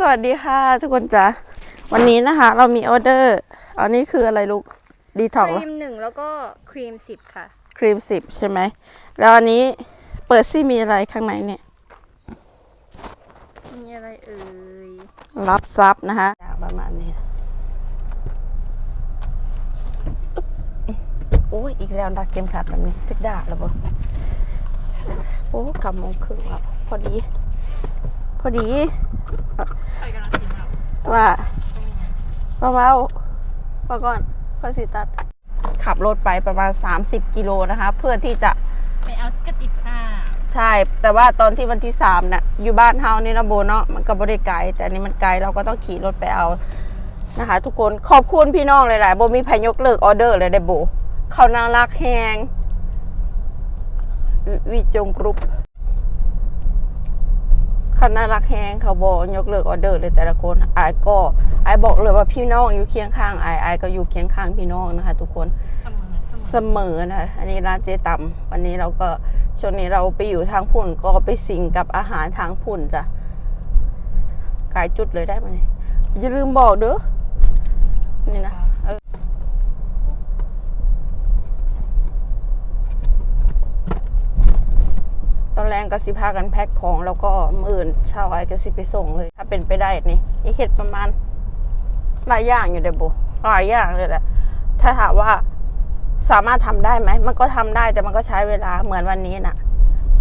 สวัสดีค่ะ ทุกคนจ้ะวันนี้นะคะ เรามีออเดอร์อันนี้คืออะไรลูกดีท็อกครีมหนึ่งแล้วก็ครีมสิบค่ะ ครีมสิบใช่ไหม แล้วอันนี้เปิดซี่มีอะไรข้างในเนี่ย มีอะไรเอ่ย รับซับนะคะประมาณนี้ โอ้ยอีกแล้วดักเกมขาดแบบนี้ทึกด่าแล้วบ่โอ้กำมงครึ่งแล้วพอดี พอดี ว่าประมาณประก่อนก็สิตัด ขับรถไปประมาณ 30 กิโลนะคะ เพื่อที่จะไปเอากระติบค่ะใช่ แต่ว่าตอนที่วันที่สามน่ะอยู่บ้านเฮานี่นะโบเนาะมันก็บริไกลแต่อันนี้มันไกลเราก็ต้องขี่รถไปเอานะคะ ทุกคนขอบคุณพี่น้องหลายๆโบมีพายกเลิกออเดอร์เลยได้โบเขาน่ารักแฮงวิวิจงกรุ๊ป เขาน่ารักแฮงเขาบอกยกเลิกออเดอร์เลยแต่ละคนไอ้ก็ไอ้บอกเลยว่าพี่น้องอยู่เคียงข้างไอายอายก็อยู่เคียงข้างพี่น้องนะคะ ทุกคนเสมอเสมอนะอันนี้ร้านเจตำวันนี้เราก็ช่วงนี้เราไปอยู่ทางพุ่นก็ไปสิงกับอาหารทางพุ่นจ้ะกายจุดเลยได้ไหมอย่าลืมบอกเด้อนี่นะเออ ตอนแรงก็สิพากันแพ็คของ แล้วก็มื่อื่นเช้าไอ้ก็สิไปส่งเลย ถ้าเป็นไปได้นี่นี่เห็ดประมาณหลายอย่างอยู่เด้อโบหลายอย่างเลยแหละ ถ้าถามว่าสามารถทำได้ไหม มันก็ทำได้แต่มันก็ใช้เวลาเหมือนวันนี้น่ะ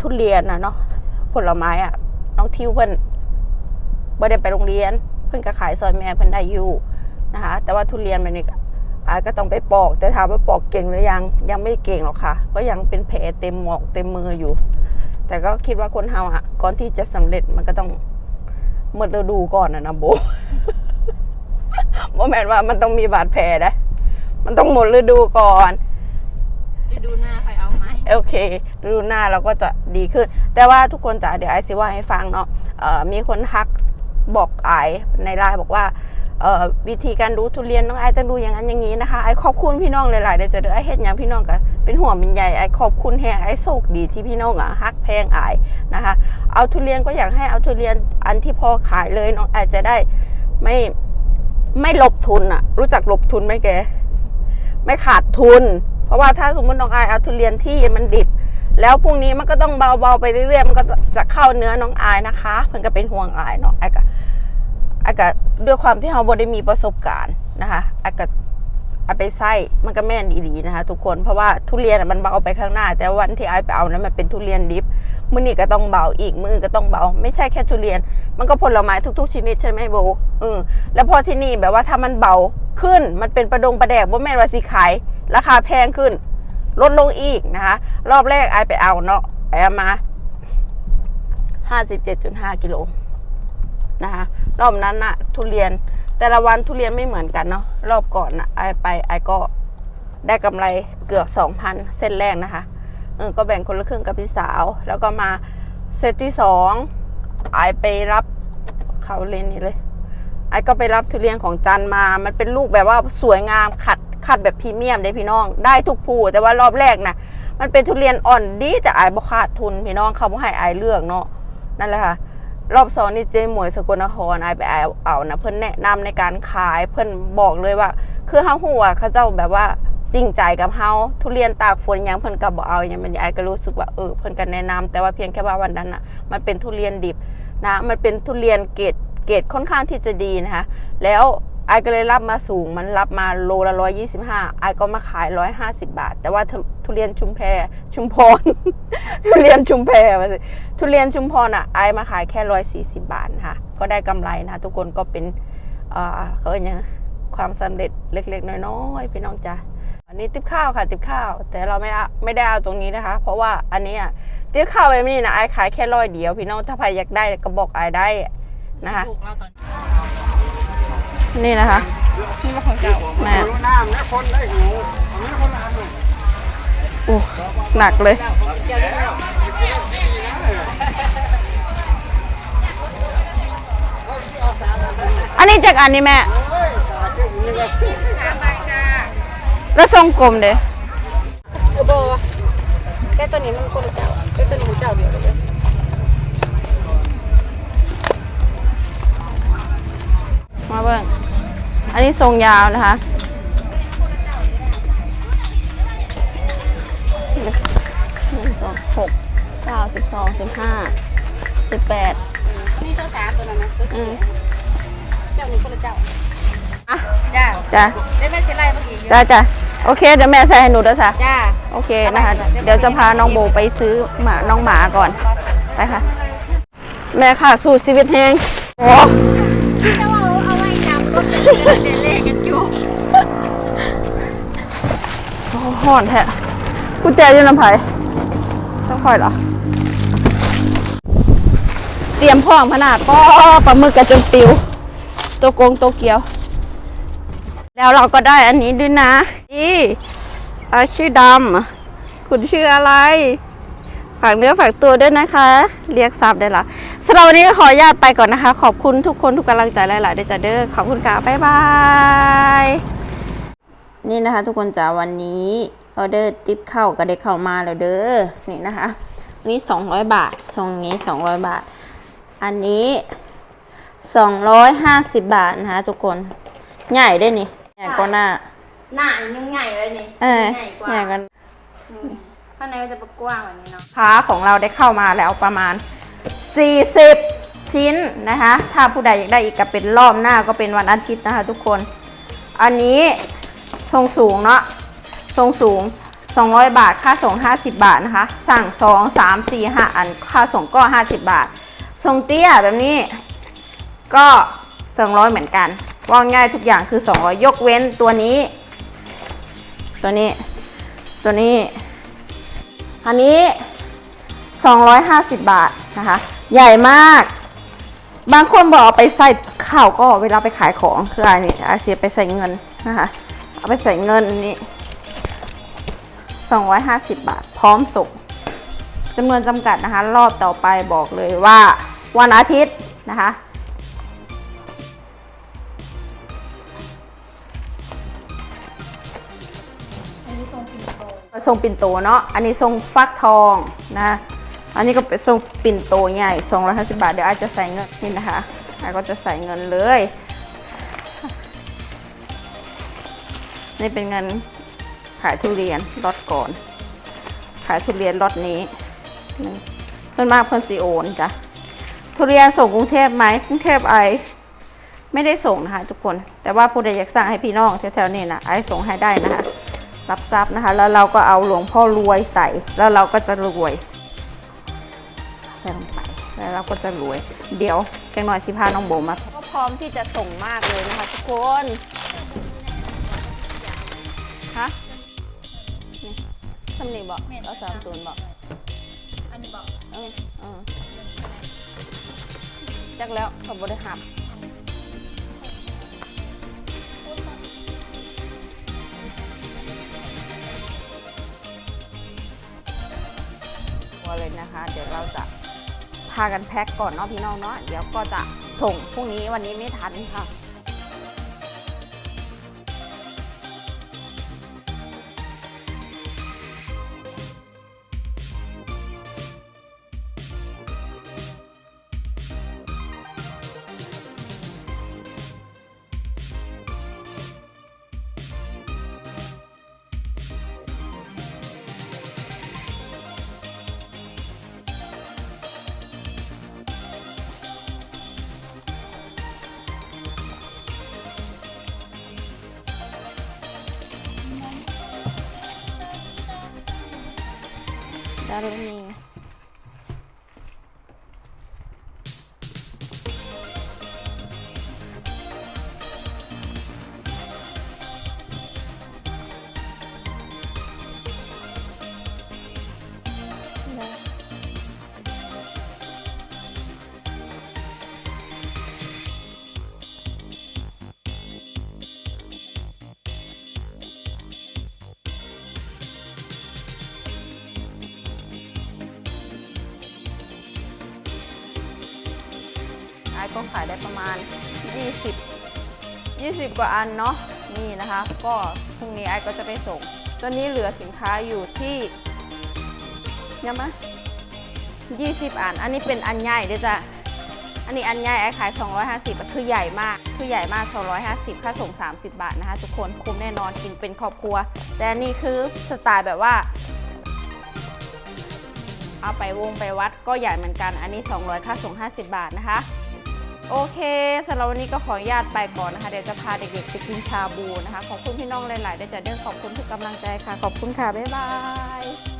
ทุเรียนนะเนาะผลไม้อะน้องทิวเพิ่นบ่ได้ไปโรงเรียน เพิ่นก็ขายซอยแม่เพิ่นได้อยู่นะคะ แต่ว่าทุเรียนมันนี่ก็อาก็ต้องไปปอก แต่ถามว่าปอกเก่งหรือยังยังไม่เก่งหรอกค่ะ ก็ยังเป็นแผลเต็มหมอกเต็มมืออยู่ แต่ก็คิดว่าคนเฮาอะก่อนที่จะสำเร็จมันก็ต้องหมดฤดูก่อนนะนะโบโมแมนว่ามันต้องมีบาดแผลนะมันต้องหมดฤดูก่อนไปดูหน้าใครเอาไหมโอเคฤดูหน้าเราก็จะดีขึ้น แต่ว่าทุกคนจ๋าเดี๋ยวไอซิว่าให้ฟังเนาะเอ่อมีคนทักบอกไอในไลน์บอกว่าเอ่อ วิธีการดูทุเรียนน้องไอจะดูอย่างนั้นอย่างนี้นะคะไอขอบคุณพี่น้องหลายๆเดี๋ยวจะเด้อไอเฮ็ดอย่างพี่น้องก็เป็นห่วงเป็นใยไอขอบคุณแฮงไอโชคดีที่พี่น้องอะฮักแพงไอนะคะ เอาทุเรียนก็อยากให้เอาทุเรียนอันที่พอขายเลยน้องไอจะได้ไม่ไม่ลบทุนอะรู้จักลบทุนไหมแก ไม่ขาดทุน เพราะว่าถ้าสมมติน้องไอเอาทุเรียนที่มันดิบแล้วพรุ่งนี้มันก็ต้องเบาๆไปเรื่อยๆ มันก็จะเข้าเนื้อน้องอายนะคะเพิ่นก็เป็นห่วงอายเนาะไอ้ก็ ไอ้ก็ด้วยความที่เราบ่ได้มีประสบการณ์นะคะไอ้ก็เอาไปไส้มันก็แม่นดีๆนะคะ ทุกคนเพราะว่าทุเรียนมันเบาไปข้างหน้า แต่วันที่ไอ้ไปเอานั้นมันเป็นทุเรียนดิบมือนี้ก็ต้องเบาอีกมือก็ต้องเบา ไม่ใช่แค่ทุเรียน มันก็ผลไม้ทุก ๆชนิดใช่ไหมโบเออแล้วพอที่นี่แบบว่าถ้ามันเบาขึ้นมันเป็นประดงประแดกบ่แม่นว่าสิขายราคาแพงขึ้น ลดลงอีกนะคะรอบแรกไอไปเอาเนาะไปเอามา 57.5กิโล นะคะรอบนั้นนะทุเรียนแต่ละวันทุเรียนไม่เหมือนกันเนาะรอบก่อนนะไอไปไอก็ได้กำไรเกือบ 2,000 เส้นแรกนะคะเออก็แบ่งคนละครึ่งกับพี่สาว แล้วก็มาเซตที่สองไอไปรับเขาเลนนี่เลยไอก็ไปรับทุเรียนของจันมา มันเป็นลูกแบบว่าสวยงามขัดขัดแบบพรีเมียมได้พี่น้อง ได้ทุกภูแต่ว่ารอบแรกนะมันเป็นทุเรียนอ่อนดีแต่ไอบ่ขาดทุนพี่น้องเขาบ่ให้ไอเลือกเนาะนั่นแหละค่ะ รอบสองนี่เจหมวยสกลนครไอไปเอาเอานะเพื่อนแนะนำในการขายเพื่อนบอกเลยว่า คือเฮาหัวเขาเจ้าแบบว่าจริงใจกับเฮาทุเรียนตากฝนยังเพิ่นก็บ่เอาอย่างมันไอ้ก็รู้สึกว่าเออเพิ่นก็แนะนำแต่ว่าเพียงแค่ว่าวันนั้นอะ มันเป็นทุเรียนดิบนะ มันเป็นทุเรียนเกรดเกรดค่อนข้างที่จะดีนะคะแล้ว ไอก็เลยรับมาสูงมันรับมาโลละร้อยยี่สิบห้าไอก็มาขายร้อยห้าสิบาท แต่ว่าทุทเรียนชุมแพชุมพร ทุเรียนชุมแพมาสิทุเรียนชุมพรอะไอมาขายแค่ร้อยสี่สิบาทนะคะก็ได้กำไรนะทุกคนก็เป็นอ่าเขาเรียกยังความสำเร็จเล็ก ๆ น้อยๆพี่น้องจ้ะอันนี้ติบข้าวค่ะติบข้าว แต่เราไม่ไม่ได้เอาตรงนี้นะคะ เพราะว่าอันนี้อะติบข้าวไปนี่นะไอขายแค่ร้อยเดียว พี่น้องถ้าใครอยากได้ก็บอกไอได้นะคะ นี่นะคะนี่มาของเจ้าแม่น้ำและคนได้หูนนี้คนละอันเลยโอ้หนักเลยอันนี้จากอันนี้แม่แล้วทรงกลมเด้อโบแค่ตัวนี้มันคนเจ้าแค่ตัวนี้ของเจ้าเดียวเลย นนี้ทรงยาวนะคะหนึ่งสองหกเก้าสิบสองสิบห้าสิบแปดนี่เจ้าสาตัวนั้นนะตัวอืสีมเจ้านี่คนละเจ้าอะจ้าจ้ะได้แม่เสียไรเมื่อกี้จ้าจ้ะโอเค เดี๋ยวแม่ใส่ให้หนูด้วยค่ะจ้า โอเคนะคะ เดี๋ยวจะพาน้องโบไปซื้อหมาน้องหมาก่อน ไปค่ะ แม่ค่ะ สูตรชีวิตแห้งโอ้ เดินเล่กันอยู่โหห่อนแท้กุญแจอยืนน้ำไผ่ต้องคอยเหรอ เตรียมพร้อมขนาดป้อปลาหมึกกระจนปิว ตัวโกงตัวเกียว แล้วเราก็ได้อันนี้ด้วยนะนี่อาชื่อดำ คุณชื่ออะไร ฝากเนื้อฝากตัวด้วยนะคะ เรียกซับได้ละ สำหรับวันนี้ก็ขออนุญาตไปก่อนนะคะ ขอบคุณทุกคนทุกกำลังใจหลายๆด้วยจ้ะเด้อขอบคุณค่ะบ๊ายบายนี่นะคะ ทุกคนจ๋าวันนี้ออเดอร์ติปเข้าก็ได้เข้ามาแล้วเด้อนี่นะคะอันนี้200บาททรงนี้200บาท อันนี้250บาทนะคะทุกคนใหญ่ได้นี่ใหญ่กว่าหน้าหน้ายังใหญ่เลยนี่เออใหญ่กว่าใหญ่กันข้างในก็จะกว้างแบบนี้เนาะค้าของเราได้เข้ามาแล้วประมาณ 40 ชิ้นนะคะ ถ้าผู้ใดอยากได้อีกก็เป็นรอบหน้าก็เป็นวันอาทิตย์นะคะ ทุกคน อันนี้ทรงสูงเนาะ ทรงสูง 200 บาท ค่าส่ง 50 บาทนะคะ สั่ง 2 3 4 5 อัน ค่าส่งก็ 50 บาท ทรงเตี้ยแบบนี้ก็200เหมือนกัน ว่าง่ายทุกอย่างคือ 200 ยกเว้นตัวนี้ ตัวนี้ ตัวนี้ อันนี้ 250 บาทนะคะ ใหญ่มาก บางคนบอกเอาไปใส่ข้าวก็เวลาไปขายของคืออันนี้อาเซียไปใส่เงินนะคะ เอาไปใส่เงินนี่250 บาท พร้อมส่งจำนวนจำกัดนะคะ รอบต่อไปบอกเลยว่าวันอาทิตย์นะคะ อันนี้ทรงปิ่นโตทรงปิ่นโตเนาะ อันนี้ทรงฟักทองนะ อันนี้ก็เป็นทรงปิ่นโตใหญ่250 บาท เดี๋ยวอาจจะใส่เงินนี่นะคะอาก็จะใส่เงินเลย นี่เป็นเงินขายทุเรียนรอดก่อน ขายทุเรียนรอดนี้นี่ส่วนมากเพิ่นซีโอนจ้ะ ทุเรียนส่งกรุงเทพไหมกรุงเทพไอไม่ได้ส่งนะคะทุกคน แต่ว่าผู้ใดอยากสั่งให้พี่น้องแถวๆนี้นะไอส่งให้ได้นะคะ รับทรัพย์นะคะ แล้วเราก็เอาหลวงพ่อรวยใส่ แล้วเราก็จะรวย ใส่ลงไป แล้วเราก็จะรวยเดี๋ยวจังหน่อยสิพาน้องโบมาก็พร้อมที่จะส่งมากเลยนะคะทุกคนฮะนี่สำนีบอกเอาสามตูนบอกอันนี้บอกเออเออจักแล้วเขาบริหับตัวเลยนะคะ เดี๋ยวเราจะพากันแพ็คก่อนเนาะพี่น้องเนาะเดี๋ยวก็จะส่งพรุ่งนี้วันนี้ไม่ทันค่ะ ดารุณีไอ้ก็ขายได้ประมาณ 20 20 กว่าอันเนาะนี่นะคะ ก็พรุ่งนี้ไอซ์ก็จะไปส่ง ตัวนี้เหลือสินค้าอยู่ที่ยังไหม20อัน อันนี้เป็นอันใหญ่เด้วยวจะอันนี้อันใหญ่ไอ้ขาย 250 คือใหญ่มาก คือใหญ่มาก 250 ค่าส่ง 30 บาทนะคะทุกคน คุ้มแน่นอน กินเป็นครอบครัว แต่นนี้คือสไตล์แบบว่า เอาไปวงไปวัดก็ใหญ่เหมือนกัน อันนี้ 200 ค่าส่ง 50 บาทนะคะ โอเคสำหรับวันนี้ก็ขออนุญาตไปก่อนนะคะ เดี๋ยวจะพาเด็กๆไปกินชาบูนะคะ ขอบคุณพี่น้องหลายๆได้จะเดินขอบคุณทุกกำลังใจค่ะ ขอบคุณค่ะ บ๊ายบาย